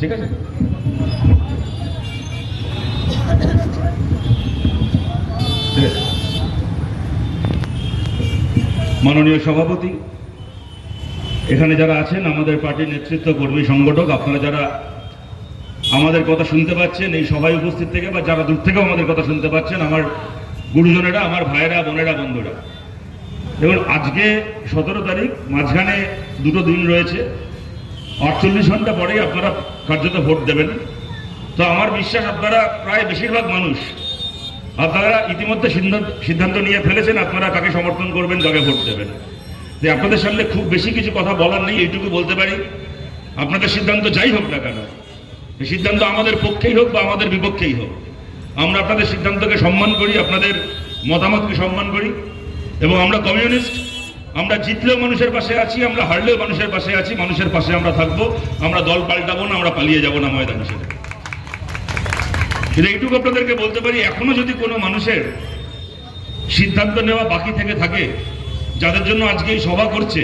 ঠিক আছে? মাননীয় সভাপতি, এখানে যারা আছেন, আমাদের পার্টির নেতৃত্ব কর্মী সংগঠক, আপনারা যারা আমাদের কথা শুনতে পাচ্ছেন, এই সভায় উপস্থিত থেকে বা যারা দূর থেকেও আমাদের কথা শুনতে পাচ্ছেন, আমার গুরুজনেরা, আমার ভাইয়েরা, বোনেরা, বন্ধুরা। দেখুন, আজকে সতেরো তারিখ, মাঝখানে দুটো দিন রয়েছে। আটচল্লিশ ঘণ্টা পরেই আপনারা কার্যত ভোট দেবেন। তো আমার বিশ্বাস, আপনারা প্রায় বেশিরভাগ মানুষ, আপনারা ইতিমধ্যে সিদ্ধান্ত নিয়ে ফেলেছেন, আপনারা কাকে সমর্থন করবেন, কাকে ভোট দেবেন। যে আপনাদের সামনে খুব বেশি কিছু কথা বলার নেই, এইটুকু বলতে পারি। আপনাদের সিদ্ধান্ত যাই হোক না কেন সিদ্ধান্ত আমাদের পক্ষেই হোক বা আমাদের বিপক্ষেই হোক, আমরা আপনাদের সিদ্ধান্তকে সম্মান করি, আপনাদের মতামতকে সম্মান করি, এবং আমরা কমিউনিস্ট আমরা জিতলেও মানুষের পাশে আছি, আমরা হারলেও মানুষের পাশে আছি, মানুষের পাশে আমরা থাকব, আমরা দল পাল্টাবো না, আমরা পালিয়ে যাব না ময়দান ছেড়ে কিন্তু এইটুকু আপনাদেরকে বলতে পারি, এখনও যদি কোনো মানুষের সিদ্ধান্ত নেওয়া বাকি থেকে থাকে, যাদের জন্য আজকে এই সভা করছে,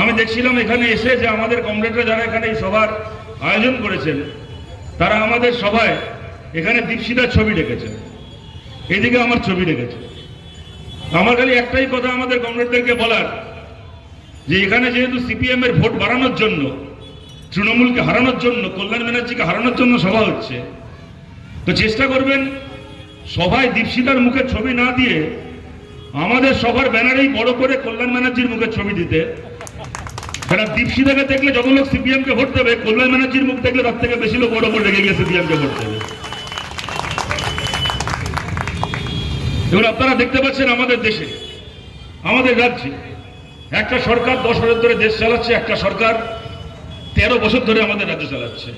আমি দেখছিলাম এখানে এসে যে আমাদের কমরেডরা যারা এখানে এই সভার আয়োজন করেছেন, তারা আমাদের সভায় এখানে দীপশিতার ছবি রেখেছেন। এদিকে আমার ছবি রেখেছে আমার খালি একটাই কথা আমাদের কমরেডদেরকে বলার, যে এখানে যেহেতু সিপিএম এর ভোট বাড়ানোর জন্য, তৃণমূলকে হারানোর জন্য, কল্যাণ ব্যানার্জিকে হারানোর জন্য সভা হচ্ছে, তো চেষ্টা করবেন সভায় দীপশিতার মুখের ছবি না দিয়ে আমাদের সবার ব্যানারেই বড় করে কল্যাণ ব্যানার্জির মুখের ছবি দিতে। কারণ দীপশিতাকে দেখলে যত লোক সিপিএমকে ভোট দেবে, কল্যাণ ব্যানার্জির মুখ দেখলে তার থেকে বেশি লোক বড় করে রেগে গিয়ে সিপিএম কে ভোট দেবে। এবার আপনারা দেখতে পাচ্ছেন আমাদের দেশে, আমাদের রাজ্যে একটা সরকার দশ বছর ধরে দেশ চালাচ্ছে, একটা সরকার তেরো বছর ধরে আমাদের রাজ্য চালাচ্ছে।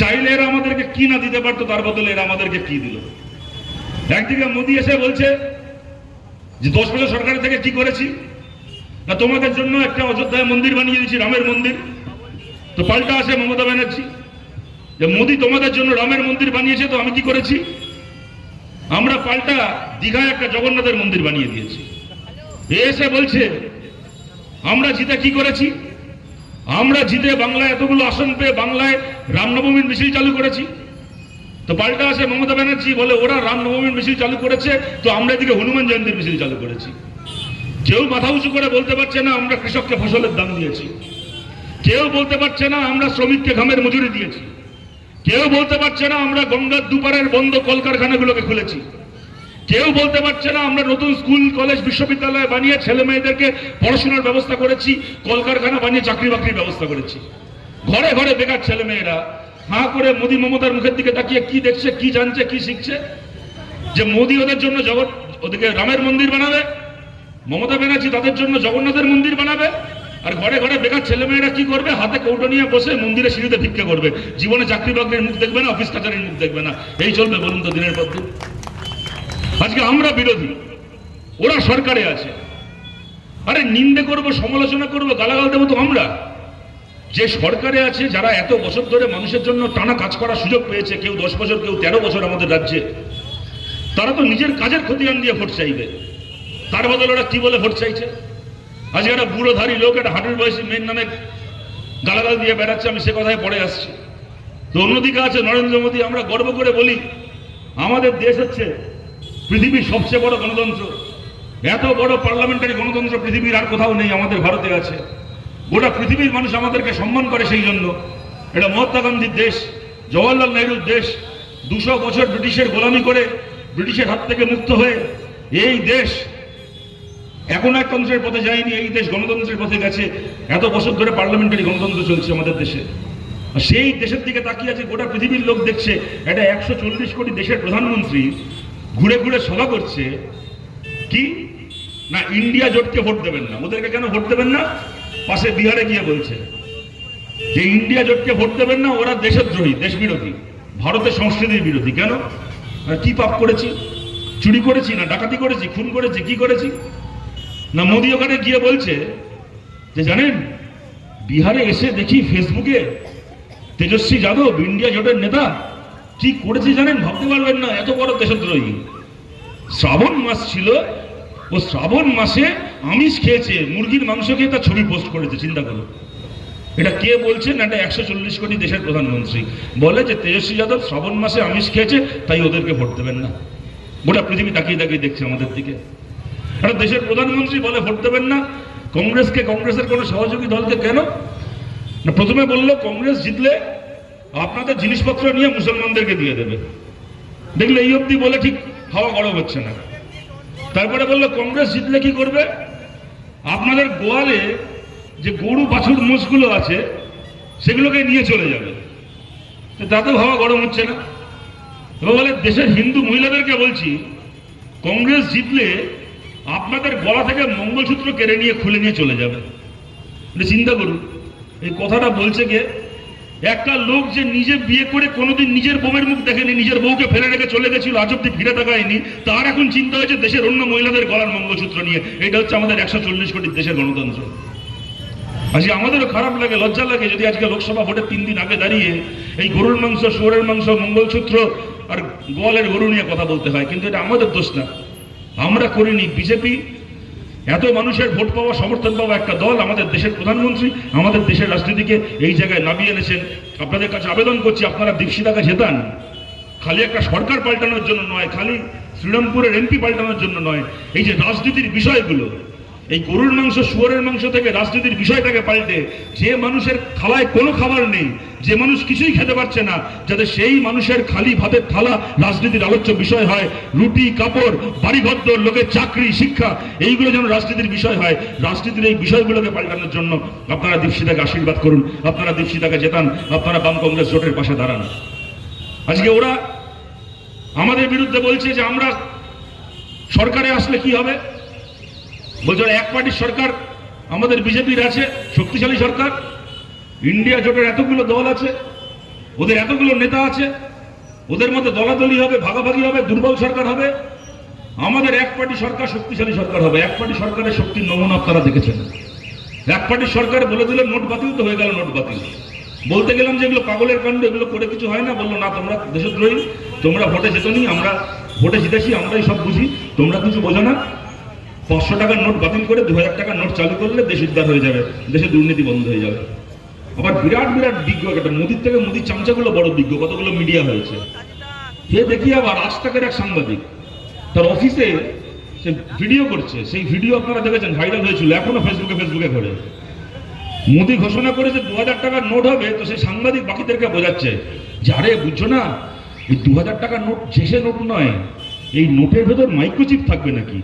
চাইলে এরা আমাদেরকে কি না দিতে পারতো, তার বদলে এরা আমাদেরকে কি দিল? একদিকে মোদি এসে বলছে যে, দশ বছর সরকারের থেকে কি করেছি? না, তোমাদের জন্য একটা অযোধ্যায় মন্দির বানিয়ে দিয়েছি, রামের মন্দির। তো পাল্টা আসে মমতা ব্যানার্জি। যে, মোদি তোমাদের জন্য রামের মন্দির বানিয়েছে, তো আমি কি করেছি? আমরা পাল্টা দীঘায় একটা জগন্নাথের মন্দির বানিয়ে দিয়েছি। এসে বলছে, আমরা জিতে কি করেছি? আমরা জিতে বাংলায় এতগুলো আসন পেয়ে বাংলায় রামনবমীর মিছিল চালু করেছি। তো পাল্টা আসে মমতা ব্যানার্জি বলে, ওরা রামনবমীর মিছিল চালু করেছে, তো আমরা এদিকে হনুমান জয়ন্তীর মিছিল চালু করেছি। কেউ মাথা উঁচু করে বলতে পারছে না, আমরা কৃষককে ফসলের দাম দিয়েছি। কেউ বলতে পারছে না, আমরা শ্রমিককে ঘামের মজুরি দিয়েছি। কেউ বলতে পারছে না আমরা গঙ্গার দুপারের বন্ধ কলকারখানাগুলোকে খুলেছি। কেউ বলতে পারছে না আমরা নতুন স্কুল, কলেজ, বিশ্ববিদ্যালয় বানিয়ে ছেলে মেয়েদেরকে পড়াশোনার ব্যবস্থা করেছি, কলকারখানা বানিয়ে চাকরি বাকরির ব্যবস্থা করেছি। ঘরে ঘরে বেকার ছেলে মেয়েরা, হাঁ করে মোদী মমতার মুখের দিকে তাকিয়ে কি দেখছে, কি জানছে, কি শিখছে? যে মোদী ওদের জন্য জগৎ ওদিকে রামের মন্দির বানাবে, মমতা ব্যানার্জি তাদের জন্য জগন্নাথের মন্দির বানাবে আর ঘরে ঘরে বেকার ছেলেমেয়েরা কি করবে? হাতে কৌটো নিয়ে বসে মন্দিরে সিঁড়িতে ভিক্ষা করবে। জীবনে চাকরি বাকরির মুখ দেখবে না, অফিস কাছারির মুখ দেখবে না। এই চলবে বলুন তো দিনের পর দিন। আজকে আমরা বিরোধী। ওরা সরকারে আছে। আরে নিন্দে করব, সমালোচনা করব, গালাগাল দেবো তো আমরা। যে সরকারে আছে, যারা এত বছর ধরে মানুষের জন্য টানা কাজ করার সুযোগ পেয়েছে, কেউ দশ বছর, কেউ তেরো বছর আমাদের রাজ্যে, তারা তো নিজের কাজের খতিয়ান দিয়ে ভোট চাইবে। তার বদলে ওরা কি বলে ভোট চাইছে? আজকে একটা বুড়োধারী লোক, একটা হাঁটুর বয়সী মেয়ের নামে গালাগাল দিয়ে বেড়াচ্ছে, আমি সে কথায় পড়ে আসছি। তো অন্যদিকে আছে নরেন্দ্র মোদী, আমরা গর্ব করে বলি, আমাদের দেশ হচ্ছে পৃথিবীর সবচেয়ে বড় গণতন্ত্র। এত বড় পার্লামেন্টারি গণতন্ত্র পৃথিবীর আর কোথাও নেই, আমাদের ভারতে আছে। গোটা পৃথিবীর মানুষ আমাদেরকে সম্মান করে সেই জন্য। এটা মহাত্মা গান্ধীর দেশ, জওয়াহরলাল নেহরুর দেশ, দুশো বছর ব্রিটিশের গোলামি করে ব্রিটিশের হাত থেকে মুক্ত হয়ে এই দেশ এখন একতন্ত্রের পথে যায়নি, এই দেশ গণতন্ত্রের পথে গেছে। এত বছর ধরে পার্লামেন্টারি গণতন্ত্র চলছে আমাদের দেশে। সেই দেশের দিকে তাকিয়ে আছে, গোটা পৃথিবীর লোক দেখছে, এটা একশো চল্লিশ কোটি দেশের প্রধানমন্ত্রী ঘুরে ঘুরে সভা করছে। কি? না, ইন্ডিয়া জোটকে ভোট দেবেন না। ওদেরকে কেন ভোট দেবেন না? পাশে বিহারে গিয়ে বলছে। যে ইন্ডিয়া জোটকে ভোট দেবেন না, ওরা দেশদ্রোহী দেশ বিরোধী। ভারতের সংস্কৃতির বিরোধী। কেন? কি পাপ করেছি? চুরি করেছি না ডাকাতি করেছি? খুন করেছি? কি করেছি? না, মোদি ওখানে গিয়ে বলছে যে, জানেন, বিহারে এসে দেখি ফেসবুকে তেজস্বী যাদব, ইন্ডিয়া জোটের নেতা। কি করেছে জানেন? ভাবতে পারবেন না, এত বড় দেশদ্রোহী। শ্রাবণ মাস ছিল, ও শ্রাবণ মাসে আমিষ খেয়েছে, মুরগির মাংস খেয়ে তার ছবি পোস্ট করেছে, চিন্তা করো এটা কে বলছেন এটা একশো চল্লিশ কোটি দেশের প্রধানমন্ত্রী। বলে যে, তেজস্বী যাদব শ্রাবণ মাসে আমিষ খেয়েছে, তাই ওদেরকে ভোট দেবেন না। গোটা পৃথিবী তাকিয়ে তাকিয়ে দেখছে আমাদের দিকে। একটা দেশের প্রধানমন্ত্রী বলে ভোট দেবেন না। কংগ্রেসকে কংগ্রেসের কোনো সহযোগী দলকে কেন? প্রথমে বলল, কংগ্রেস জিতলে আপনাদের জিনিসপত্র নিয়ে মুসলমানদেরকে দিয়ে দেবে। দেখলে এই অবধি বলে ঠিক হাওয়া গরম হচ্ছে না। তারপরে বলল, কংগ্রেস জিতলে কি করবে? আপনাদের গোয়ালে যে গরু বাছুর মোষগুলো আছে, সেগুলোকে নিয়ে চলে যাবে। তাতেও হাওয়া গরম হচ্ছে না। এবার বলে, দেশের হিন্দু মহিলাদেরকে বলছি, কংগ্রেস জিতলে আপনাদের গলা থেকে মঙ্গলসূত্র কেড়ে নিয়ে খুলে নিয়ে চলে যাবে। চিন্তা করুন, এই কথাটা বলছে কে? একটা লোক যে নিজে বিয়ে করে কোনোদিন নিজের বউয়ের মুখ দেখেনি, নিজের বউকে ফেলে রেখে চলে গেছিল, আজ অব্দি ফিরে তাকায়নি, তার এখন চিন্তা হয়েছে দেশের অন্য মহিলাদের গলার মঙ্গলসূত্র নিয়ে। এটা হচ্ছে আমাদের একশো চল্লিশ কোটি দেশের গণতন্ত্র। আজকে আমাদেরও খারাপ লাগে, লজ্জা লাগে যদি আজকে লোকসভা ভোটের তিন দিন আগে দাঁড়িয়ে এই গরুর মাংস, শুয়োরের মাংস, মঙ্গলসূত্র আর গোয়ালের গরু নিয়ে কথা বলতে হয়, কিন্তু এটা আমাদের দোষ না। আমরা করিনি বিজেপি। এত মানুষের ভোট পাওয়া, সমর্থন পাওয়া একটা দল আমাদের দেশের প্রধানমন্ত্রী, আমাদের দেশের রাজনীতিকে এই জায়গায় নামিয়ে এনেছেন। আপনাদের কাছে আবেদন করছি, আপনারা দীপশিতাকে জেতান। খালি একটা সরকার পাল্টানোর জন্য নয়, খালি শ্রীরামপুরের এমপি পাল্টানোর জন্য নয়। এই যে রাজনীতির বিষয়গুলো, এই গরুর মাংস, শুয়োরের মাংস থেকে রাজনীতির বিষয়টাকে পাল্টে, যে মানুষের খালায় কোনো খাবার নেই যে মানুষ কিছুই খেতে পারছে না, যাতে সেই মানুষের খালি ভাতের থালা রাজনীতির আলোচ্য বিষয় হয়, রুটি, কাপড় বাড়িঘর লোকের চাকরি, শিক্ষা, এইগুলো যেন রাজনীতির বিষয় হয়। রাজনীতির এই বিষয়গুলোকে পাল্টানোর জন্য আপনারা দীপশিতাকে আশীর্বাদ করুন, আপনারা দীপশিতাকে জেতান, আপনারা বাম কংগ্রেস জোটের পাশে দাঁড়ান। আজকে ওরা আমাদের বিরুদ্ধে বলছে যে আমরা সরকারে আসলে কি হবে? বলছে এক পার্টির সরকার, আমাদের বিজেপির আছে, শক্তিশালী সরকার। ইন্ডিয়া জোটের এতগুলো দল আছে, ওদের এতগুলো নেতা আছে, ওদের মধ্যে দলাদলি হবে, ভাগাভাগি হবে, দুর্বল সরকার হবে, আমাদের এক পার্টি সরকার শক্তিশালী সরকার হবে, এক পার্টি সরকারের শক্তির নমুনা আপনারা দেখেছেন। এক পার্টির সরকার বলে দিলে নোট বাতিল তো হয়ে গেল নোট বাতিল। বলতে গেলাম যে এগুলো পাগলের কাণ্ড, এগুলো করে কিছু হয় না, বলল, না, তোমরা দেশদ্রোহী, তোমরা ভোটে যেতনি আমরা ভোটে জিতেছি, আমরাই সব বুঝি, তোমরা কিছু বোঝো না। পাঁচশো টাকার নোট বাতিল করে দু হাজার টাকার নোট চালু করলে দেশ উদ্ধার হয়ে যাবে দেশে দুর্নীতি বন্ধ হয়ে যাবে। আবার বিরাট বিরাট বিজ্ঞ একটা মোদির থেকে মোদির চামচাগুলো বড় বিজ্ঞ, কতগুলো মিডিয়া হয়েছে। সে দেখি আবার আজ তাকের এক সাংবাদিক। তার অফিসে সে ভিডিও করছে। সেই ভিডিও আপনারা দেখেছেন ভাইরাল হয়েছিল, এখনও ফেসবুকে ফেসবুকে ঘরে। মোদি ঘোষণা করেছে দু হাজার টাকার নোট হবে, তো সেই সাংবাদিক বাকিদেরকে বোঝাচ্ছে যারে বুঝছ না? এই দু হাজার টাকার নোট শেষে নোট নয়, এই নোটের ভেতর মাইক্রোচিপ থাকবে নাকি?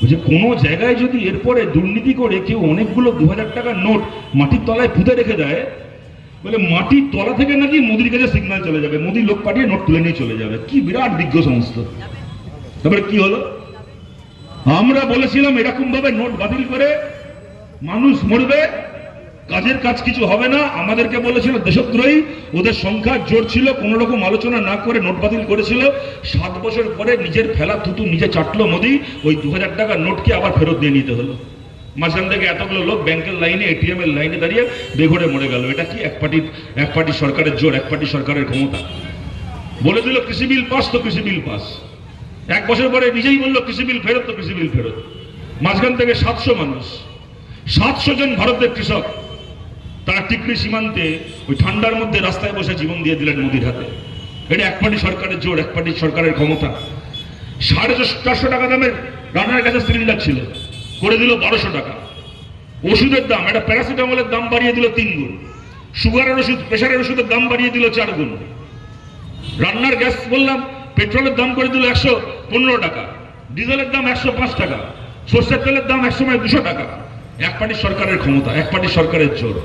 বলছে, কোনো জায়গায় যদি এরপরে দুর্নীতি করে কেউ অনেকগুলো দু হাজার টাকার নোট মাটির তলায় পুঁতে রেখে দেয়, বলে মাটির তলা থেকে নাকি মোদির কাছে সিগন্যাল চলে যাবে, মোদি লোক পাঠিয়ে নোট তুলে নিয়ে চলে যাবে। কি বিরাট বিজ্ঞ সমস্ত। তারপরে কি হলো? আমরা বলেছিলাম এরকম ভাবে নোট বাতিল করে মানুষ মরবে কাজের কাজ কিছু হবে না। আমাদেরকে বলেছিল দেশদ্রোহী। ওদের সংখ্যা জোর ছিল, কোন রকম আলোচনা না করে নোট বাতিল করেছিল। সাত বছর পরে নিজের ফেলা থুতু নিজে চাটলো মোদি। ওই দু হাজার টাকার নোটকে আবার ফেরত দিয়ে নিতে হলো। মাঝখান থেকে এতগুলো লোক ব্যাংকের লাইনে এটিএম এর লাইনে দাঁড়িয়ে বেঘরে মরে গেল। এটা কি এক পার্টির, এক পার্টি সরকারের জোর, এক পার্টি সরকারের ক্ষমতা? বলে দিল, কৃষি বিল পাস তো কৃষি বিল পাস। এক বছর পরে নিজেই বলল, কৃষি বিল ফেরত তো কৃষি বিল ফেরত। মাঝখান থেকে সাতশো মানুষ, সাতশো জন ভারতের কৃষক তারা টিকরি সীমান্তে ওই ঠান্ডার মধ্যে রাস্তায় বসে জীবন দিয়ে দিলেন মোদির হাতে। এটা এক পার্টি সরকারের জোর, এক পার্টি সরকারের ক্ষমতা। সাড়ে চারশো টাকা দামের রান্নার কাছে সিলিন্ডার ছিল। করে দিল বারোশো টাকা। ওষুধের দাম, একটা প্যারাসিটামলের দাম বাড়িয়ে দিল তিন গুণ। সুগারের ওষুধ প্রেশারের ওষুধের দাম বাড়িয়ে দিল চার গুণ। রান্নার গ্যাস বললাম, পেট্রোলের দাম করে দিল একশো পনেরো টাকা। ডিজেলের দাম একশো পাঁচ টাকা। সর্ষের তেলের দাম এক সময় দুশো টাকা। এক পার্টির সরকারের ক্ষমতা, এক পার্টি সরকারের জোর।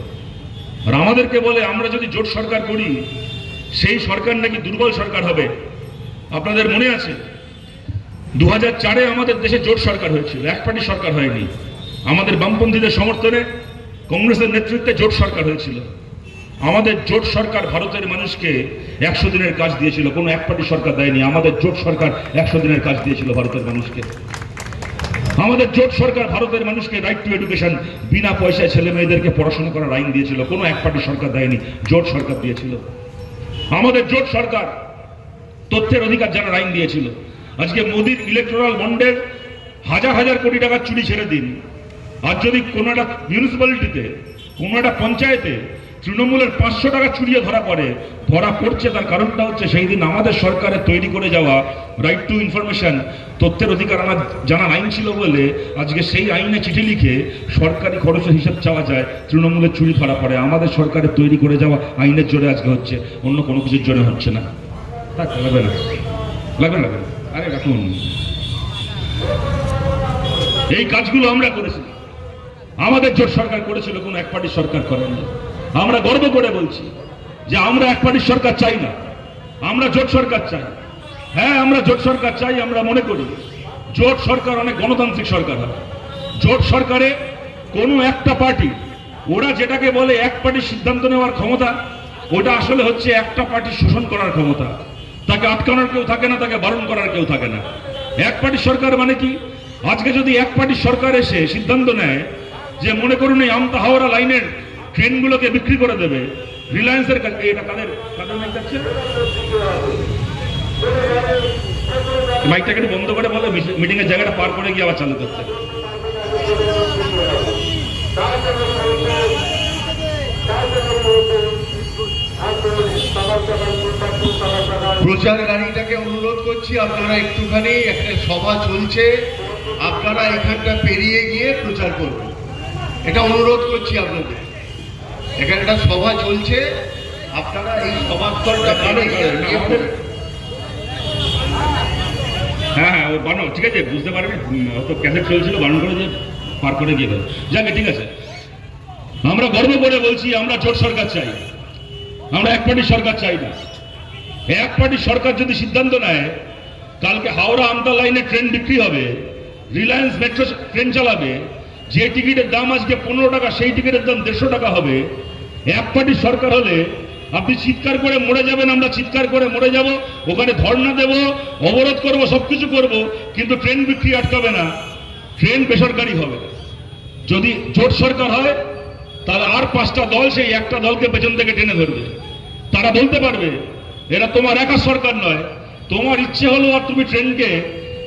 আর আমাদেরকে বলে, আমরা যদি জোট সরকার করি, সেই সরকার নাকি দুর্বল সরকার হবে? আপনাদের মনে আছে? দু চারে আমাদের দেশে জোট সরকার হয়েছিল এক পার্টি সরকার হয়নি। আমাদের বামপন্থীদের সমর্থনে কংগ্রেসের নেতৃত্বে জোট সরকার হয়েছিল। আমাদের জোট সরকার ভারতের মানুষকে একশো দিনের কাজ দিয়েছিল, কোনো এক পার্টি সরকার দেয়নি। আমাদের জোট সরকার একশো দিনের কাজ দিয়েছিল ভারতের মানুষকে। আমাদের জোট সরকার ভারতের মানুষকে রাইট টু এডুকেশন বিনা পয়সায় ছেলে মেয়েদেরকে পড়াশোনা করার আইন দিয়েছিল। কোনো এক পার্টি সরকার দেয়নি, জোট সরকার দিয়েছিল। আমাদের জোট সরকার তথ্যের অধিকার জানার আইন দিয়েছিল। আজকে মোদির ইলেকট্রাল বন্ডের হাজার হাজার কোটি টাকার চুরি ছেড়ে দিন। আর যদি কোনো একটা মিউনিসিপ্যালিটিতে কোনো একটা পঞ্চায়েতে তৃণমূলের পাঁচশো টাকা চুরিয়ে ধরা পড়ে, ধরা পড়ছে তার কারণটা হচ্ছে সেই দিন আমাদের সরকারের তৈরি করে যাওয়া রাইট টু ইনফরমেশন তথ্যের অধিকার আমার জানার আইন ছিল বলে আজকে সেই আইনে চিঠি লিখে সরকারি খরচের হিসাব চাওয়া যায়, তৃণমূলের চুরি ধরা পড়ে। আমাদের সরকারের তৈরি করে যাওয়া আইনের জোরে আজকে হচ্ছে, অন্য কোনো কিছুর জোরে হচ্ছে না। লাগবে না। লাগবে লাগবে আরে, রাখুন। এই কাজগুলো আমরা করেছি। আমাদের জোট সরকার করেছিল, কোনো এক পার্টির সরকার করেনি আমরা গর্ব করে বলছি যে আমরা এক পার্টির সরকার চাই না। আমরা জোট সরকার চাই। হ্যাঁ আমরা জোট সরকার চাই, আমরা মনে করি জোট সরকার অনেক গণতান্ত্রিক সরকার হবে জোট সরকারে কোনো একটা পার্টি, ওরা যেটাকে বলে এক পার্টির সিদ্ধান্ত নেওয়ার ক্ষমতা, ওটা আসলে হচ্ছে একটা পার্টির শোষণ করার ক্ষমতা। তাকে আটকানোর কেউ থাকে না, তাকে বারণ করার কেউ থাকে না। এক পার্টির সরকার মানে কি? আজকে যদি এক পার্টির সরকার এসে সিদ্ধান্ত নেয় যে মনে করুন এই আমতা হাওড়া লাইনের ট্রেনগুলোকে বিক্রি করে দেবে। রিলায়েন্সের কাছে, এটা কাদের কাদের মাইক যাচ্ছে? মাইকটাকে একটু বন্ধ করে বলে মিটিং এর জায়গাটা পার করে গিয়ে আবার চালু করতে। প্রচার গাড়িটাকে অনুরোধ করছি, আপনারা একটুখানি একটা সভা চলছে। আপনারা এখানটা পেরিয়ে গিয়ে প্রচার করবেন। এটা অনুরোধ করছি আপনাদের। এখানে একটা সভা চলছে। আপনারা এই সভাস্থলটা। হ্যাঁ হ্যাঁ ও বানো ঠিক আছে বুঝতে পারবে। তো ক্যাসেট চলছিল বারণ করে যে পার করে গিয়ে যাকে ঠিক আছে। আমরা গর্ব করে বলছি আমরা জোট সরকার চাই। আমরা এক পার্টির সরকার চাই না। এক পার্টির সরকার যদি সিদ্ধান্ত নেয় কালকে হাওড়া আমতা লাইনে ট্রেন বিক্রি হবে রিলায়েন্স মেট্রো ট্রেন চালাবে যে টিকিটের দাম আজকে পনেরো টাকা, সেই টিকিটের দাম দেড়শো টাকা হবে। এক পার্টির সরকার হলে আপনি চিৎকার করে মরে যাবেন, আমরা চিৎকার করে মরে যাব, ওখানে ধর্ণা দেব, অবরোধ করব, সবকিছু করব, কিন্তু ট্রেন বিক্রি আটকাবে না, ট্রেন বেসরকারি হবে যদি জোট সরকার হয়, তাহলে আর পাঁচটা দল, সেই একটা দলকে পেছন থেকে টেনে ধরবে। তারা বলতে পারবে, এরা তোমার একা সরকার নয়, তোমার ইচ্ছে হলো আর তুমি ট্রেনকে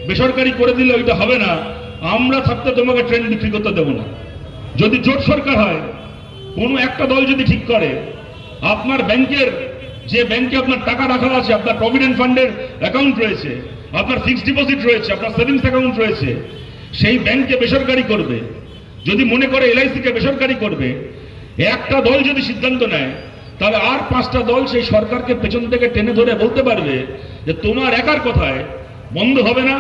বেসরকারি করে দিলে ওইটা হবে না। আমরা থাকতে তোমাকে ট্রেন বিক্রি করতে দেবো না। যদি জোট সরকার হয়, কোনো একটা দল যদি ঠিক করে, আপনার ব্যাংকের যে ব্যাংকে আপনার টাকা রাখা আছে, আপনার প্রভিডেন্ট ফান্ডের অ্যাকাউন্ট রয়েছে, আপনার ফিক্সড ডিপোজিট রয়েছে, আপনার সেভিংস অ্যাকাউন্ট রয়েছে, সেই ব্যাংকে বেসরকারি করবে। যদি মনে করে এলআইসিকে বেসরকারি করবে, একটা দল যদি সিদ্ধান্ত নেয়, তাহলে আর পাঁচটা দল সেই সরকারকে পেছন থেকে টেনে ধরে বলতে পারবে যে, তোমার একার কথায় বন্ধ হবে না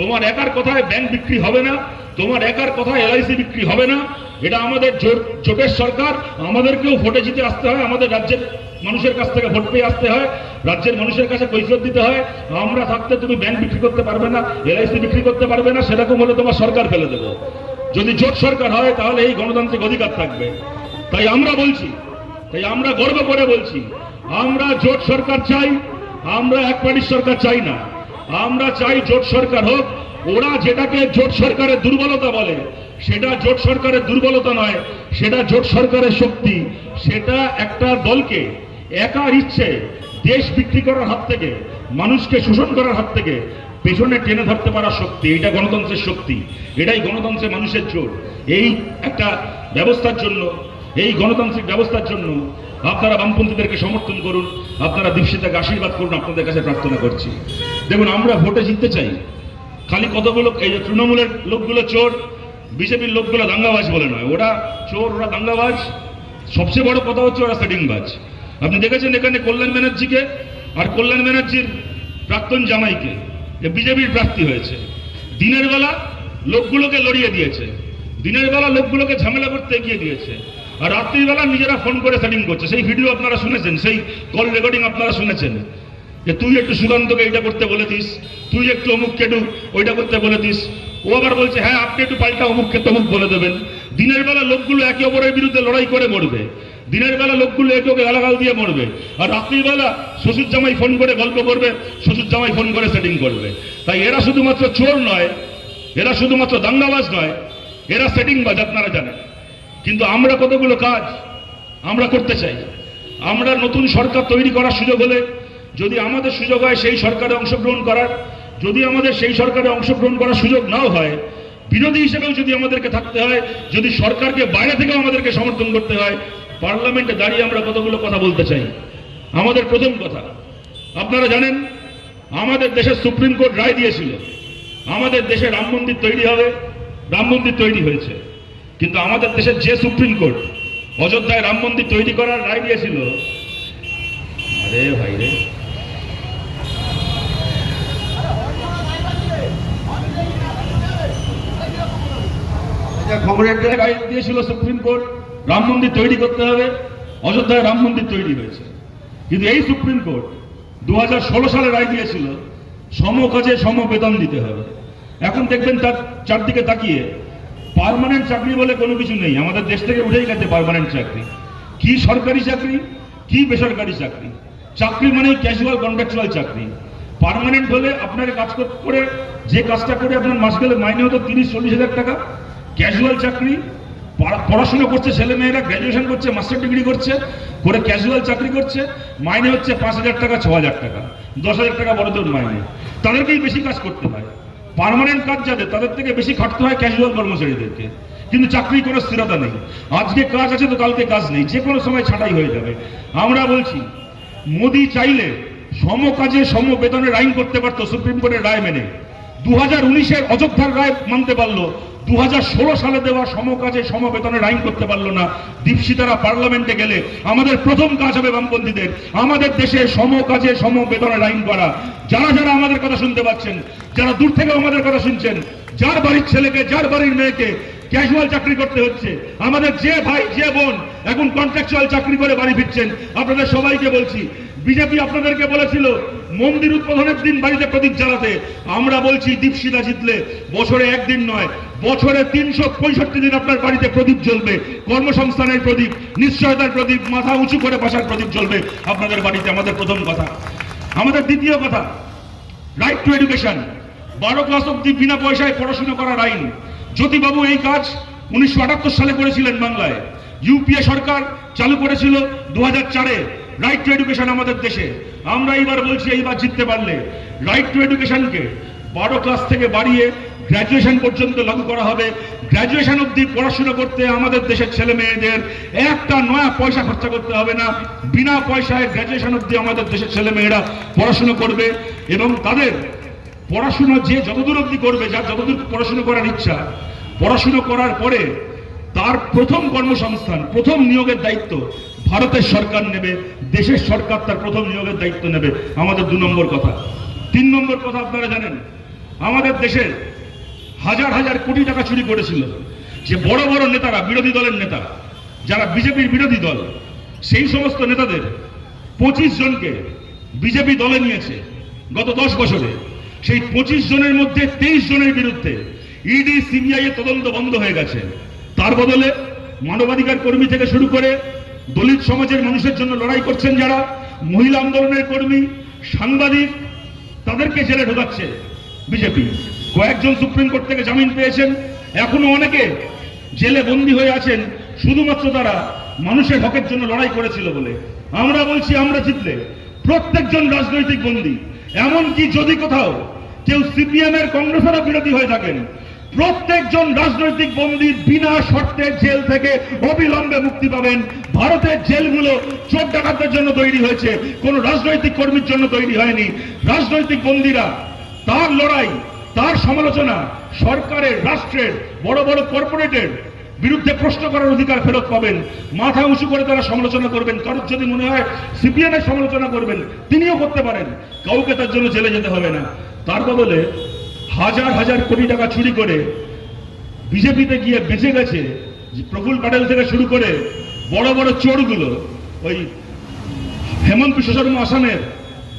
তোমার একার কথায় ব্যাংক বিক্রি হবে না, তোমার একার কথায় এলআইসি বিক্রি হবে না। এটা আমাদের জোট, জোটের সরকার, আমাদেরকেও ভোটে জিতে আসতে হয়, আমাদের রাজ্যের মানুষের কাছ থেকে ভোট পেয়ে আসতে হয়, রাজ্যের মানুষের কাছে কৈফিয়ত দিতে হয়। আমরা থাকতে তুমি ব্যাংক বিক্রি করতে পারবে না এলআইসি বিক্রি করতে পারবে না, সেরকম হলে তোমার সরকার ফেলে দেবো। যদি জোট সরকার হয়, তাহলে এই গণতান্ত্রিক অধিকার থাকবে। তাই আমরা বলছি, তাই আমরা গর্ব করে বলছি, আমরা জোট সরকার চাই, আমরা এক পার্টির সরকার চাই না। আমরা চাই জোট সরকার হোক, ওরা যেটাকে জোট সরকারের দুর্বলতা বলে, সেটা জোট সরকারের দুর্বলতা নয়, সেটা জোট সরকারের শক্তি, সেটা একটা দলকে একার ইচ্ছে দেশ বিক্রি করার হাত থেকে, মানুষকে শোষণ করার হাত থেকে পেছনে টেনে ধরতে পারা শক্তি, এটা গণতন্ত্রের শক্তি, এটাই গণতন্ত্রের মানুষের জোর এই একটা ব্যবস্থার জন্য, এই গণতান্ত্রিক ব্যবস্থার জন্য আপনারা বামপন্থীদেরকে সমর্থন করুন। আপনারা দীপশিতাকে আশীর্বাদ করুন, আপনাদের কাছে প্রার্থনা করছি। দেখুন, আমরা ভোটে জিততে চাই। খালি কতগুলো এই যে তৃণমূলের লোকগুলো চোর, বিজেপির লোকগুলো দাঙ্গাবাজ বলে নয়। ওরা চোর, ওরা দাঙ্গাবাজ। সবচেয়ে বড় কথা হচ্ছে ওরা সেটিংবাজ। আপনি দেখেছেন এখানে কল্যাণ ব্যানার্জিকে আর কল্যাণ ব্যানার্জির প্রাক্তন জামাইকে। যে বিজেপির প্রার্থী হয়েছে। দিনের বেলা লোকগুলোকে লড়িয়ে দিয়েছে। দিনের বেলা লোকগুলোকে ঝামেলা করতে এগিয়ে দিয়েছে। রাত্রিবেলা নিজেরা ফোন করে সেটিং করছে। সেই ভিডিও আপনারা শুনেছেন, সেই কল রেকর্ডিং আপনারা শুনেছেন। যে তুই একটু সুকান্তকে এইটা করতে বলে দিস, তুই একটু অমুককে একটু ওইটা করতে বলে দিস। ও আবার বলছে হ্যাঁ আপনি একটু পাল্টা অমুককে তমুক বলে দেবেন। দিনের বেলা লোকগুলো একে অপরের বিরুদ্ধে লড়াই করে মরবে। দিনের বেলা লোকগুলো একে ওকে গালাগাল দিয়ে মরবে। আর রাত্রিবেলা শ্বশুর জামাই ফোন করে গল্প করবে শ্বশুর জামাই ফোন করে সেটিং করবে। তাই এরা শুধুমাত্র চোর নয়, এরা শুধুমাত্র দাঙ্গাবাজ নয়, এরা সেটিং বাজ, আপনারা জানেন। কিন্তু আমরা কতগুলো কাজ আমরা করতে চাই। আমরা নতুন সরকার তৈরি করার সুযোগ হলে যদি আমাদের সুযোগ হয় সেই সরকারে অংশগ্রহণ করার, যদি আমাদের সেই সরকারে অংশগ্রহণ করার সুযোগ নাও হয়, বিরোধী হিসেবেও যদি আমাদেরকে থাকতে হয়, যদি সরকারকে বাইরে থেকেও আমাদেরকে সমর্থন করতে হয়, পার্লামেন্টে দাঁড়িয়ে আমরা কতগুলো কথা বলতে চাই? আমাদের প্রথম কথা, আপনারা জানেন, আমাদের দেশের সুপ্রিম কোর্ট রায় দিয়েছিল। আমাদের দেশে রাম মন্দির তৈরি হবে, রাম মন্দির তৈরি হয়েছে। কিন্তু আমাদের দেশের যে সুপ্রিম কোর্ট অযোধ্যায় রাম মন্দির তৈরি করার রায় দিয়েছিল। আরে ভাই রে। কমরেডরা রায় দিয়েছিল সুপ্রিম কোর্ট রাম মন্দির তৈরি করতে হবে অযোধ্যায় রাম মন্দির তৈরি হয়েছে। কিন্তু এই সুপ্রিম কোর্ট দু হাজার ষোলো সালে রায় দিয়েছিল সম কাজে সম বেতন দিতে হবে। এখন দেখবেন তার চারদিকে তাকিয়ে পার্মানেন্ট চাকরি বলে কোনো কিছু নেই। আমাদের দেশ থেকে উঠেই গেছে পার্মানেন্ট চাকরি। কি সরকারি চাকরি, কি বেসরকারি চাকরি? চাকরি মানে ক্যাজুয়াল কন্ট্রাকচুয়াল চাকরি। পার্মানেন্ট হলে আপনাকে কাজ কর- যে কাজটা করে আপনার মাস গেলে মাইনে হতো তিরিশ, চল্লিশ হাজার টাকা। ক্যাজুয়াল চাকরি, পড়া- পড়াশোনা করছে ছেলে মেয়েরা গ্র্যাজুয়েশন করছে মাস্টার ডিগ্রি করছে, করে ক্যাজুয়াল চাকরি করছে, মাইনে হচ্ছে পাঁচ হাজার টাকা, ছ হাজার টাকা, দশ হাজার টাকা বড়দের মাইনে। তাদেরকেই বেশি কাজ করতে হয়। পার্মানেন্ট কাজ যাদের তাদের থেকে বেশি খাটতে হয় ক্যাজুয়াল কর্মচারীদেরকে। কিন্তু চাকরি করার স্থিরতা নেই। আজকে কাজ আছে তো কালকে কাজ নেই, যে কোনো সময় ছাটাই হয়ে যাবে। আমরা বলছি, মোদি চাইলে সম কাজে সম বেতনের আইন করতে পারতো, সুপ্রিম কোর্টের রায় মেনে। দু হাজার উনিশের অযোধ্যার রায় মানতে পারল। দু হাজার ষোলো সালে দেওয়া সম কাজে সম বেতনের আইন করতে পারল না। দীপশিতারা পার্লামেন্টে গেলে আমাদের প্রথম কাজ হবে বামপন্থীদের। আমাদের দেশে সম কাজে সম বেতনের আইন করা। যারা যারা আমাদের কথা শুনতে পাচ্ছেন, যারা দূর থেকে আমাদের কথা শুনছেন, যার বাড়ির ছেলেকে, যার বাড়ির মেয়েকে ক্যাজুয়াল চাকরি করতে হচ্ছে, আমাদের যে ভাই, যে বোন এখন কন্ট্রাকচুয়াল চাকরি করে বাড়ি ফিরছেন, আপনাদের সবাইকে বলছি। বিজেপি আপনাদেরকে বলেছিল মন্দির উদ্বোধনের দিন বাড়িতে প্রদীপ জ্বালাতে, আমরা বলছি দীপশিতা জিতলে, বছরে একদিন নয়, বছরে তিনশো পঁয়ষট্টি দিন আপনার বাড়িতে প্রদীপ জ্বলবে। কর্মসংস্থানের প্রদীপ, নিশ্চয়তার প্রদীপ, মাথা উঁচু করে বসার প্রদীপ জ্বলবে আপনাদের বাড়িতে, আমাদের প্রথম কথা। আমাদের দ্বিতীয় কথা রাইট টু এডুকেশন বারো ক্লাস অব্দি বিনা পয়সায় পড়াশোনা করার আইন। জ্যোতিবাবু এই কাজ উনিশশো আটাত্তর সালে করেছিলেন বাংলায়। ইউপিএ সরকার চালু করেছিল দু হাজার চারে। রাইট টু এডুকেশন আমাদের দেশে। আমরা এইবার বলছি, এইবার জিততে পারলে। রাইট টু এডুকেশনকে বারো ক্লাস থেকে বাড়িয়ে গ্র্যাজুয়েশন পর্যন্ত লাগু করা হবে। গ্র্যাজুয়েশন অব্দি পড়াশোনা করতে আমাদের দেশের ছেলে মেয়েদের একটা নয়া পয়সা খরচা করতে হবে না। বিনা পয়সায় গ্র্যাজুয়েশন অব্দি আমাদের দেশের ছেলে মেয়েরা পড়াশোনা করবে এবং তাদের পড়াশোনা যে যতদূর অব্দি করবে, যার যতদূর পড়াশোনা করার ইচ্ছা, পড়াশোনা করার পরে তার প্রথম কর্মসংস্থান, প্রথম নিয়োগের দায়িত্ব ভারতের সরকার নেবে, দেশের সরকার তার প্রথম নিয়োগের দায়িত্ব নেবে। আমাদের দু নম্বর কথা। তিন নম্বর কথা আপনারা জানেন, আমাদের দেশে হাজার হাজার কোটি টাকা চুরি করেছিল। যে বড় বড় নেতারা, বিরোধী দলের নেতা যারা বিজেপির বিরোধী দল, সেই সমস্ত নেতাদের পঁচিশ জনকে বিজেপি দলে নিয়েছে গত দশ বছরে। সেই পঁচিশ জনের মধ্যে তেইশ জনের বিরুদ্ধে ইডি, সিবিআই এর তদন্ত বন্ধ হয়ে গেছে। তার বদলে মানবাধিকার কর্মী থেকে শুরু করে দলিত সমাজের মানুষের জন্য লড়াই করছেন যারা, মহিলা আন্দোলনের কর্মী, সাংবাদিক, তাদেরকে জেলে ঢোকাচ্ছে বিজেপি। কয়েকজন সুপ্রিম কোর্ট থেকে জামিন পেয়েছেন, এখনও অনেকে জেলে বন্দী হয়ে আছেন, শুধুমাত্র তারা মানুষের হকের জন্য লড়াই করেছিল বলে। আমরা বলছি, আমরা জিতলে। প্রত্যেকজন রাজনৈতিক বন্দী, এমনকি যদি কোথাও কেউ সিপিএম এর কংগ্রেসেরও বিরোধী হয়ে থাকেন প্রত্যেকজন রাজনৈতিক বন্দী বিনা শর্তে জেল থেকে অবিলম্বে মুক্তি পাবেন। ভারতের জেলগুলো চোর ডাকাতদের জন্য তৈরি হয়েছে। কোন রাজনৈতিক কর্মীর জন্য তৈরি হয়নি। রাজনৈতিক বন্দীরা, তার লড়াই, তার সমালোচনা সরকারের, রাষ্ট্রের, বড় বড় কর্পোরেটের বিরুদ্ধে প্রশ্ন করার অধিকার ফেরত পাবেন। মাথা উঁচু করে তারা সমালোচনা করবেন। কারোর যদি মনে হয় সিপিএম এর সমালোচনা করবেন, তিনিও করতে পারেন। কাউকে তার জন্য জেলে যেতে হবে না। তার বদলে হাজার হাজার কোটি টাকা চুরি করে বিজেপিতে গিয়ে বেঁচে গেছে প্রফুল প্যাটেল থেকে শুরু করে বড় বড় চোরগুলো, ওই হেমন্ত বিশ্ব শর্মা আসামের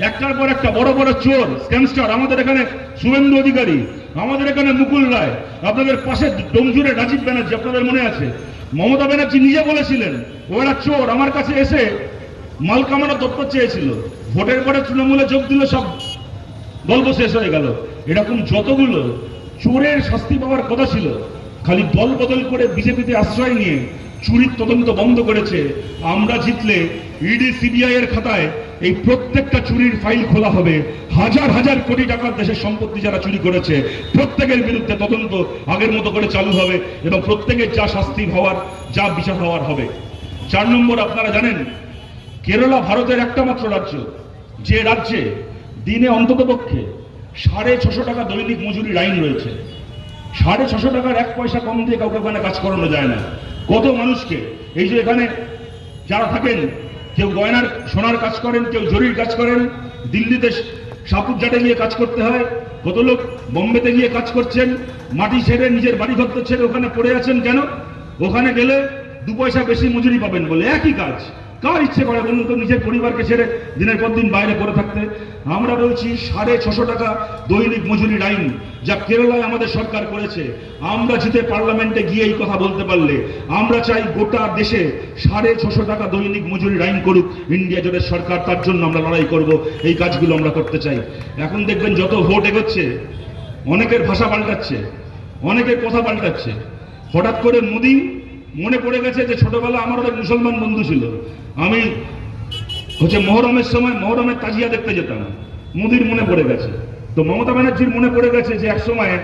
একটার পর একটা বড় বড় চোর স্ক্যামস্টার আমাদের এখানে শুভেন্দু অধিকারী, আমাদের এখানে মুকুল রায়, আপনাদের পাশে ডোমজুরে রাজীব ব্যানার্জি, আপনাদের মনে আছে? মমতা ব্যানার্জি নিজে বলেছিলেন ওরা চোর, আমার কাছে এসে মাল কামানো দপ্তর চেয়েছিল, ভোটের পরে তৃণমূলে যোগ দিল সব। গল্প শেষ হয়ে গেল। এরকম যতগুলো চোরের শাস্তি পাওয়ার কথা ছিল, খালি দল বদল করে বিজেপিতে আশ্রয় নিয়ে চুরির তদন্ত বন্ধ করেছে, আমরা জিতলে ইডি, সিবিআই এর খাতায় এই প্রত্যেকটা চুরির ফাইল খোলা হবে। হাজার হাজার কোটি টাকার দেশের সম্পত্তি যারা চুরি করেছে, প্রত্যেকের বিরুদ্ধে তদন্ত আগের মতো করে চালু হবে এবং প্রত্যেকের যা শাস্তি হওয়ার, যা বিচার হওয়ার হবে। চার নম্বর আপনারা জানেন, কেরালা ভারতের একটা মাত্র রাজ্য, যে রাজ্যে দিনে অন্ততপক্ষে সাড়ে ছশো টাকা দৈনিক মজুরির আইন রয়েছে। সাড়ে ছশো টাকার এক পয়সা কম দিয়ে কাউকে ওখানে কাজ করানো যায় না। কত মানুষকে, এই যে এখানে যারা থাকেন, কেউ গয়নার, সোনার কাজ করেন, কেউ জরির কাজ করেন, দিল্লিতে সাপুরজাটে গিয়ে কাজ করতে হয়, কত লোক বোম্বেতে গিয়ে কাজ করছেন, মাটি ছেড়ে নিজের বাড়ি ঘর ছেড়ে ওখানে পড়ে আছেন কেন? ওখানে গেলে দু পয়সা বেশি মজুরি পাবেন বলে একই কাজ। কার ইচ্ছে করে বলুন তো নিজের পরিবারকে ছেড়ে দিনের পর দিন বাইরে করে থাকতে। আমরা বলছি সাড়ে ছশো টাকা দৈনিক মজুরি আইন যা কেরালায় আমাদের সরকার করেছে। আমরা জিতে পার্লামেন্টে গিয়ে এই কথা বলতে পারলে, আমরা চাই গোটা দেশে সাড়ে ছশো টাকা দৈনিক মজুরি আইন করুক। ইন্ডিয়া জোটের সরকার, তার জন্য আমরা লড়াই করব, এই কাজগুলো আমরা করতে চাই। এখন দেখবেন যত ভোট এগোচ্ছে, অনেকের ভাষা পাল্টাচ্ছে, অনেকের কথা পাল্টাচ্ছে। হঠাৎ করে মোদি মনে পড়ে গেছে যে ছোটবেলা আমার অনেক মুসলমান বন্ধু ছিল। আমি হচ্ছে মহরমের সময় মহরমের তাজিয়া দেখতে যেতাম। মোদির মনে পড়ে গেছে। তো মমতা ব্যানার্জির মনে পড়ে গেছে যে এক সময়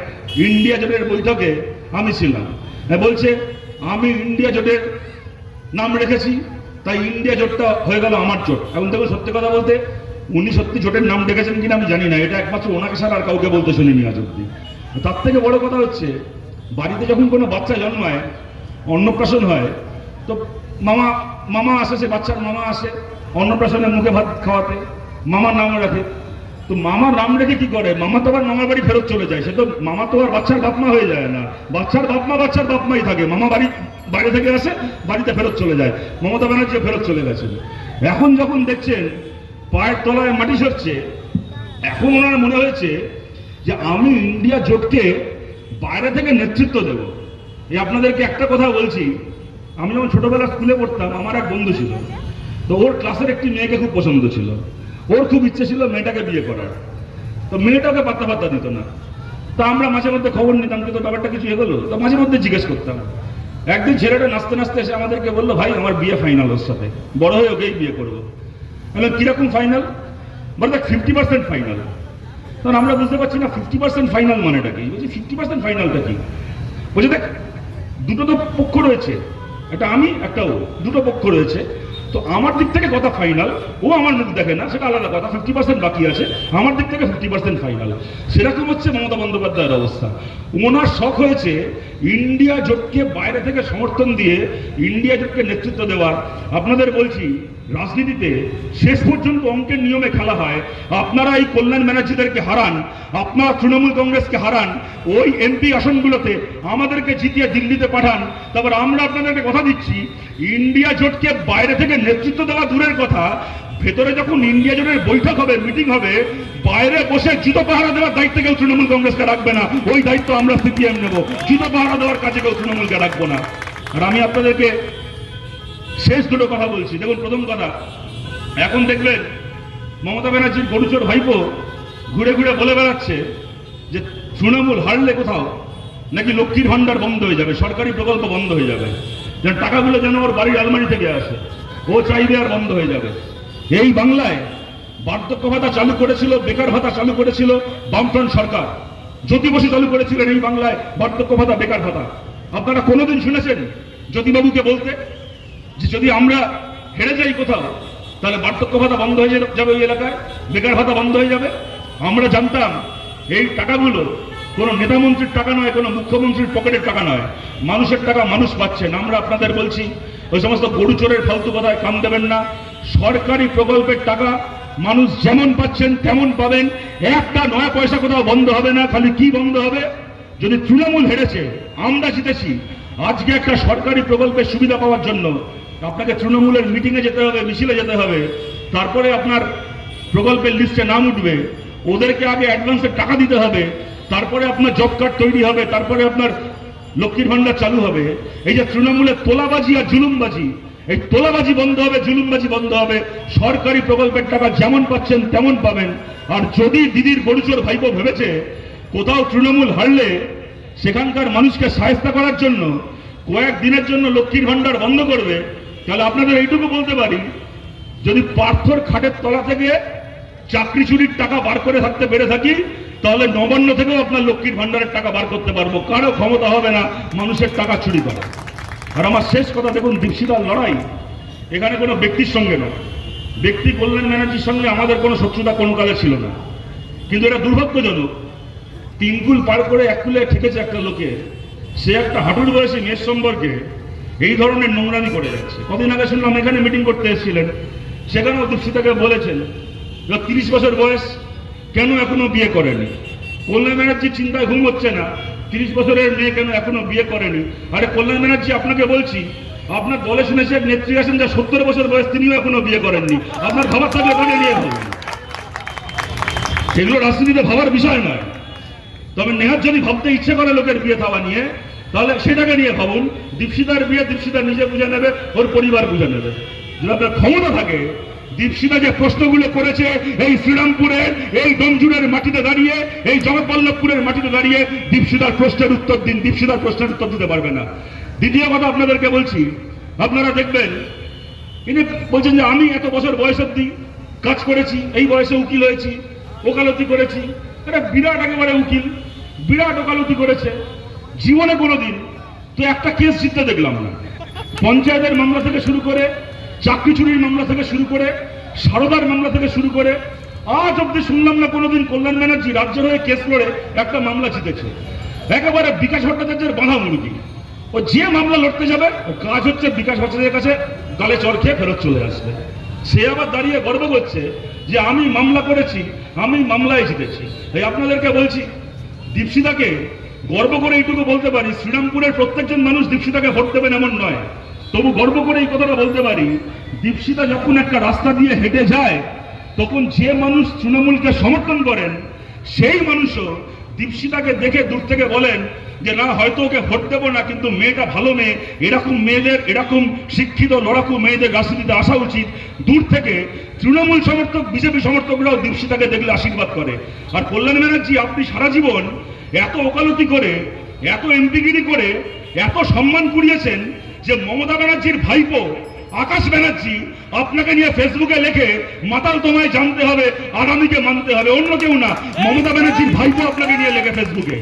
ইন্ডিয়া জোটের বৈঠকে আমি ছিলাম। বলছে, আমি ইন্ডিয়া জোটের নাম রেখেছি, তাই ইন্ডিয়া জোটটা হয়ে গেল আমার জোট। এখন দেখুন সত্যি কথা বলতে, উনি সত্যি জোটের নাম রেখেছেন কিনা আমি জানি না। এটা একমাত্র ওনাকে ছাড়া আর কাউকে বলতে শুনিনি আজ অব্দি তার থেকে বড় কথা হচ্ছে, বাড়িতে যখন কোনো বাচ্চা জন্মায় অন্নপ্রাশন হয়, তো মামা মামা আসে, সে বাচ্চার মামা আসে অন্নপ্রাশনের মুখে ভাত খাওয়াতে, মামার নাম রাখে। তো মামার নাম রেখে কি করে? মামা তো আবার মামার বাড়ি ফেরত চলে যায়, সে তো মামা তো আর বাচ্চার বাপমা হয়ে যায় না। বাচ্চার বাপমা বাচ্চার বাপমাই থাকে, মামা বাড়ি, বাইরে থেকে আসে, বাড়িতে ফেরত চলে যায়। মমতা ব্যানার্জি ফেরত চলে গেছিল এখন যখন দেখছেন পায়ের তলায় মাটি সরছে, এখন ওনার মনে হয়েছে যে আমি ইন্ডিয়া জোটকে বাইরে থেকে নেতৃত্ব দেব। এই আপনাদেরকে একটা কথা বলছি। আমি যখন ছোটবেলা স্কুলে পড়তাম, আমার এক বন্ধু ছিল। তো ওর ক্লাসের একটি মেয়েকে খুব পছন্দ ছিল। ওর খুব ইচ্ছে ছিল মেয়েটাকে বিয়ে করার। তো মেয়েটাকে পাত্তা পাত্তা দিত না। তা আমরা মাঝে মধ্যে খবর নিতাম কিন্তু ব্যাপারটা কিছু এগোলো। তো মাঝে মধ্যে জিজ্ঞেস করতাম। একদিন ছেলেটা নাচতে নাচতে এসে আমাদেরকে বলল, ভাই, আমার বিয়ে ফাইনাল ওর সাথে। বড় হয়ে ওকেই বিয়ে করব। বললাম, কীরকম ফাইনাল বলে, দেখ ফিফটি পার্সেন্ট ফাইনাল তখন আমরা বুঝতে পারছি না ফিফটি পার্সেন্ট ফাইনাল মানেটা কি? বলছি ফিফটি পার্সেন্ট ফাইনালটা কি? বলছে, দেখ দুটো তো পক্ষ রয়েছে। একটা আমি, একটা ও। দুটো পক্ষ রয়েছে। তো আমার দিক থেকে কথা ফাইনাল ও আমার মুখ দেখে না, সেটা আলাদা কথা। ফিফটি পার্সেন্ট বাকি আছে। আমার দিক থেকে ফিফটি পার্সেন্ট ফাইনাল সেরকম হচ্ছে মমতা বন্দ্যোপাধ্যায়ের অবস্থা। ওনার শখ হয়েছে ইন্ডিয়া জোটকে বাইরে থেকে সমর্থন দিয়ে, ইন্ডিয়া জোটকে নেতৃত্ব দেওয়ার। আপনাদের বলছি রাজনীতিতে শেষ পর্যন্ত অঙ্কের নিয়মে খেলা হয় আপনারা এই কল্যাণ ব্যানার্জিদেরকে হারান, আপনারা তৃণমূল কংগ্রেসকে হারান, ওই এমপি আসনগুলোতে আমাদেরকে জিতিয়ে দিল্লিতে পাঠান। তারপর আমরা আপনাদেরকে কথা দিচ্ছি, ইন্ডিয়া জোটকে বাইরে থেকে নেতৃত্ব দেওয়া দূরের কথা, ভেতরে যখন ইন্ডিয়া জোটের বৈঠক হবে, মিটিং হবে, বাইরে বসে জুতো পাহারা দেওয়ার দায়িত্ব কেউ তৃণমূল কংগ্রেসকে রাখবে না। ওই দায়িত্ব আমরা সিপিএম নেব। জুতো পাহারা দেওয়ার কাজে কেউ তৃণমূলকে রাখব না। আর আমি আপনাদেরকে শেষ দুটো কথা বলছি। দেখুন, প্রথম কথা, এখন দেখবেন মমতা ব্যানার্জির গরুচোর ভাইপো ঘুরে ঘুরে বলে বেড়াচ্ছে যে, তৃণমূল হারলে কোথাও নাকি লক্ষ্মীর ভাণ্ডার বন্ধ হয়ে যাবে, সরকারি প্রকল্প বন্ধ হয়ে যাবে। যেন টাকাগুলো যেন ওর বাড়ির আলমারি থেকে আসে, ও চাইবে আর বন্ধ হয়ে যাবে। এই বাংলায় বার্ধক্য ভাতা চালু করেছিল, বেকার ভাতা চালু করেছিল বামফ্রন্ট সরকার। জ্যোতি বসু চালু করেছিলেন এই বাংলায় বার্ধক্য ভাতা, বেকার ভাতা। আপনারা কোনোদিন শুনেছেন জ্যোতিবাবুকে বলতে? যে যদি আমরা হেরে যাই কোথাও, তাহলে বার্ধক্য ভাতা বন্ধ হয়ে যাবে ওই এলাকায়, বেকার ভাতা বন্ধ হয়ে যাবে। আমরা জানতাম এই টাকাগুলো কোনো নেতামন্ত্রীর টাকা নয়, কোনো মুখ্যমন্ত্রীর পকেটের টাকা নয়। মানুষের টাকা মানুষ পাচ্ছেন আমরা আপনাদের বলছি, ওই সমস্ত গরু চোরের ফালতু কথায় কান দেবেন না। সরকারি প্রকল্পের টাকা মানুষ যেমন পাচ্ছেন, তেমন পাবেন। একটা নয়া পয়সা কোথাও বন্ধ হবে না। খালি কি বন্ধ হবে? যদি তৃণমূল হেরেছে, আমরা জিতেছি। আজকে একটা সরকারি প্রকল্পের সুবিধা পাওয়ার জন্য আপনাকে তৃণমূলের মিটিংয়ে যেতে হবে, মিছিলে যেতে হবে। তারপরে আপনার প্রকল্পের লিস্টে নাম উঠবে। ওদেরকে আগে অ্যাডভান্সে টাকা দিতে হবে। তারপরে আপনার জব কার্ড তৈরি হবে। তারপরে আপনার লক্ষ্মীর ভাণ্ডার চালু হবে। এই যে তৃণমূলের তোলাবাজি আর জুলুমবাজি, এই তোলাবাজি বন্ধ হবে, জুলুমবাজি বন্ধ হবে। সরকারি প্রকল্পের টাকা যেমন পাচ্ছেন, তেমন পাবেন। আর যদি দিদির বড়ুচোর ভাইপো ভেবেছে, কোথাও তৃণমূল হারলে সেখানকার মানুষকে সাহায্য করার জন্য, কয়েক দিনের জন্য লক্ষ্মীর ভাণ্ডার বন্ধ করবে তাহলে আপনাদের এইটুকু বলতে পারি, যদি পার্থর খাটের তলা থেকে চাকরি চুরির টাকা বার করে থাকতে পেরে থাকি, তাহলে নবান্ন থেকেও আপনার লক্ষ্মীর ভান্ডারের টাকা বার করতে পারব। কারও ক্ষমতা হবে না, মানুষের টাকা চুরি করা। আর আমার শেষ কথা, দেখুন দীপশিতার লড়াই এখানে কোনো ব্যক্তির সঙ্গে নয়। ব্যক্তি কল্যাণ ব্যানার্জির সঙ্গে আমাদের কোনো শত্রুতা কোনো কালে ছিল না। কিন্তু এটা দুর্ভাগ্যজনক, তিন কুল পার করে এক কুলে ঠেকেছে একটা লোকে। সে একটা হাঁটুর বয়সী মেয়ের সম্পর্কে এই ধরনের নোংরামি করে যাচ্ছে। কদিন আগে শুনলাম এখানে মিটিং করতে এসেছিলেন। সেখানেও দীপশিতাকে বলেছেন তিরিশ বছর বয়স, কেন এখনও বিয়ে করেনি? কল্যাণ ব্যানার্জির চিন্তায় ঘুম হচ্ছে না। তিরিশ বছরের মেয়ে কেন এখনও বিয়ে করেনি? আরে কল্যাণ ব্যানার্জি, আপনাকে বলছি, আপনার দলে শুনেছে নেত্রী আছেন যা সত্তর বছর বয়স, তিনিও এখনও বিয়ে করেননি। আপনার ভাবার থাকলে ওখানে নিয়ে ভাবুন এগুলো রাজনীতিতে ভাবার বিষয় নয়। তবে নেহাত যদি ভাবতে ইচ্ছে করে লোকের বিয়ে থাওয়া নিয়ে তাহলে সেটাকে নিয়ে ভাবুন দীপশিতার বিয়ে দীপশিতা নিজে বুঝে নেবে, ওর পরিবার বুঝে নেবে। যদি আপনার ক্ষমতা থাকে দীপশিতা যে প্রশ্নগুলো করেছে এই শ্রীরামপুরের, এই ডমজুরের মাটিতে দাঁড়িয়ে, এই জগৎবল্লভপুরের মাটিতে দাঁড়িয়ে দীপশিতার প্রশ্নের উত্তর দিন দীপশিতার প্রশ্নের উত্তর দিতে পারবে না। দ্বিতীয় কথা আপনাদেরকে বলছি, আপনারা দেখবেন, ইনি বলছেন যে আমি এত বছর বয়স অব্দি কাজ করেছি, এই বয়সে উকিল হয়েছি, ওকালতি করেছি। এটা বিরাট একেবারে উকিল, বিরাট ওকালতি করেছে। জীবনে কোনোদিন তো একটা কেস জিততে দেখলাম না। পঞ্চায়েতের মামলা থেকে শুরু করে, চাকরি চুরির মামলা থেকে শুরু করে, সারদার মামলা থেকে শুরু করে, আজ অব্দি শুনলাম না কোনোদিন কল্যাণ ব্যানার্জি রাজ্যের হয়ে কেস লড়ে একটা মামলা জিতেছে। একেবারে বিকাশ ভট্টাচার্যেের বাঁধা মুরগি ও যে মামলা লড়তে যাবে, ও কাজ হচ্ছে বিকাশ ভট্টাচার্যের কাছে গালে চর খেয়ে ফেরত চলে আসবে। সে আবার দাঁড়িয়ে গর্ব করছে যে আমি মামলা করেছি, আমি মামলায় জিতেছি। তাই আপনাদেরকে বলছি দীপশিতাকে গর্ব করে এইটুকু বলতে পারি, শ্রীরামপুরের প্রত্যেকজন মানুষ দীপশিতাকে ভোট দেবেন এমন নয়। তবু গর্ব করে এই কথাটা বলতে পারি, দীপশিতা যখন একটা রাস্তা দিয়ে হেঁটে যায়, তখন যে মানুষ তৃণমূলকে সমর্থন করেন, সেই মানুষও দীপশিতাকে দেখে দূর থেকে বলেন যে, না, হয়তো ওকে ভোট দেবো না, কিন্তু মেয়েটা ভালো মেয়ে, এরকম মেয়েদের, এরকম শিক্ষিত, লড়াকু মেয়েদের রাজনীতিতে আসা উচিত। দূর থেকে তৃণমূল সমর্থক, বিজেপি সমর্থকরাও দীপশিতাকে দেখলে আশীর্বাদ করে। আর কল্যাণ ব্যানার্জি, আপনি সারা জীবন এত ওকালতি করে, এত এমপিগিরি করে, এত সম্মান কুড়িয়েছেন যে মমতা ব্যানার্জির ভাইপো আকাশ ব্যানার্জি আপনাকে নিয়ে ফেসবুকে লেখে মাতাল তোমায় জানতে হবে, আগামীকে মানতে হবে। অন্য কেউ না, মমতা ব্যানার্জির ভাইপো আপনাকে নিয়ে লেখে ফেসবুকে।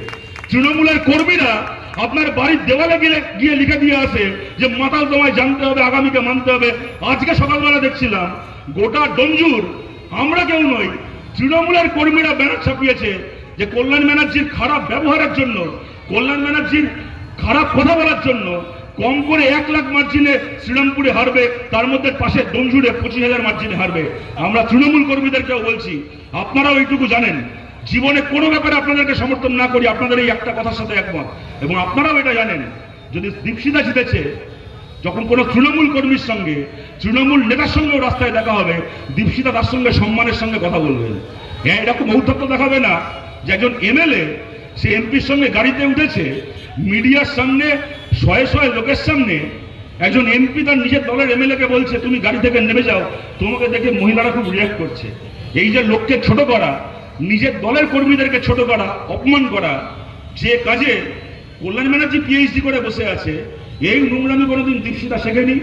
তৃণমূলের কর্মীরা আপনার বাড়ির দেওয়ালে গিয়ে গিয়ে লিখে দিয়ে আসে যে মাতাল তোমায় জানতে হবে, আগামীকে মানতে হবে। আজকে সকালবেলা দেখছিলাম, গোটা ডঞ্জুর আমরা কেউ নই, তৃণমূলের কর্মীরা ব্যানার ছাপিয়েছে। যে কল্যাণ ব্যানার্জির খারাপ ব্যবহারের জন্য, কল্যাণ ব্যানার্জির খারাপ কথা বলার জন্য কম করে এক লাখ মার্জিনে শ্রীরামপুরে হারবে, তার মধ্যে পাশে ডোমজুড়ে পঁচিশ হাজার মার্জিনে হারবে। আমরা তৃণমূল কর্মীদেরকেও বলছি, আপনারাও এইটুকু জানেন, জীবনে কোনো ব্যাপারে আপনাদেরকে সমর্থন না করি, আপনাদের এই একটা কথার সাথে একমত। এবং আপনারাও এটা জানেন, যদি দীপশিতা জিতেছে, যখন কোনো তৃণমূল কর্মীর সঙ্গে, তৃণমূল নেতার সঙ্গেও রাস্তায় দেখা হবে দীপশিতা তার সঙ্গে সম্মানের সঙ্গে কথা বলবেন। হ্যাঁ এরকম ঔদ্ধত্য দেখাবে না যে একজন এমএলএ, সে এমপির সঙ্গে গাড়িতে উঠেছে, মিডিয়ার সামনে, শয়ে শয়ে লোকের সামনে, একজন এমপি তার নিজের দলের এমএলএকে বলছে, তুমি গাড়ি থেকে নেমে যাও, তোমাকে দেখে মহিলারা খুব রিয়াক্ট করছে। এই যে লোককে ছোট করা, নিজের দলের কর্মীদেরকে ছোট করা, অপমান করা, যে কাজে কল্যাণ ব্যানার্জি পিএইচডি করে বসে আছে, এই নোংরামি কোনোদিন দীপশিতা শেখেনি,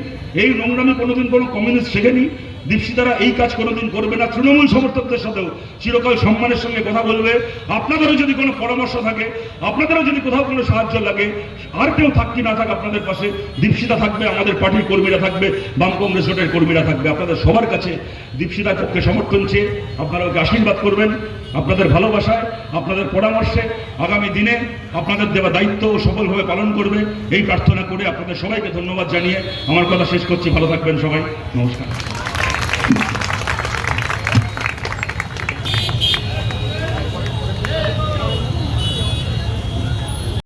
এই নোংরামি কোনোদিন কোনো কমিউনিস্ট শেখেনি দীপশিতারা এই কাজ কোনোদিন করবে না। তৃণমূল সমর্থকদের সাথেও চিরকাল সম্মানের সঙ্গে কথা বলবে। আপনাদেরও যদি কোনো পরামর্শ থাকে, আপনাদেরও যদি কোথাও কোনো সাহায্য লাগে, আর কেউ থাক না থাক আপনাদের পাশে দীপশিতা থাকবে, আমাদের পার্টির কর্মীরা থাকবে বাম কংগ্রেস জোটের কর্মীরা থাকবে। আপনাদের সবার কাছে দীপশিতার পক্ষে সমর্থন চেয়ে আপনারা ওকে আশীর্বাদ করবেন আপনাদের ভালোবাসায়, আপনাদের পরামর্শে। আগামী দিনে আপনাদের দেওয়া দায়িত্ব সফলভাবে পালন করবে। এই প্রার্থনা করে আপনাদের সবাইকে ধন্যবাদ জানিয়ে আমার কথা শেষ করছি। ভালো থাকবেন সবাই। নমস্কার। Thank you.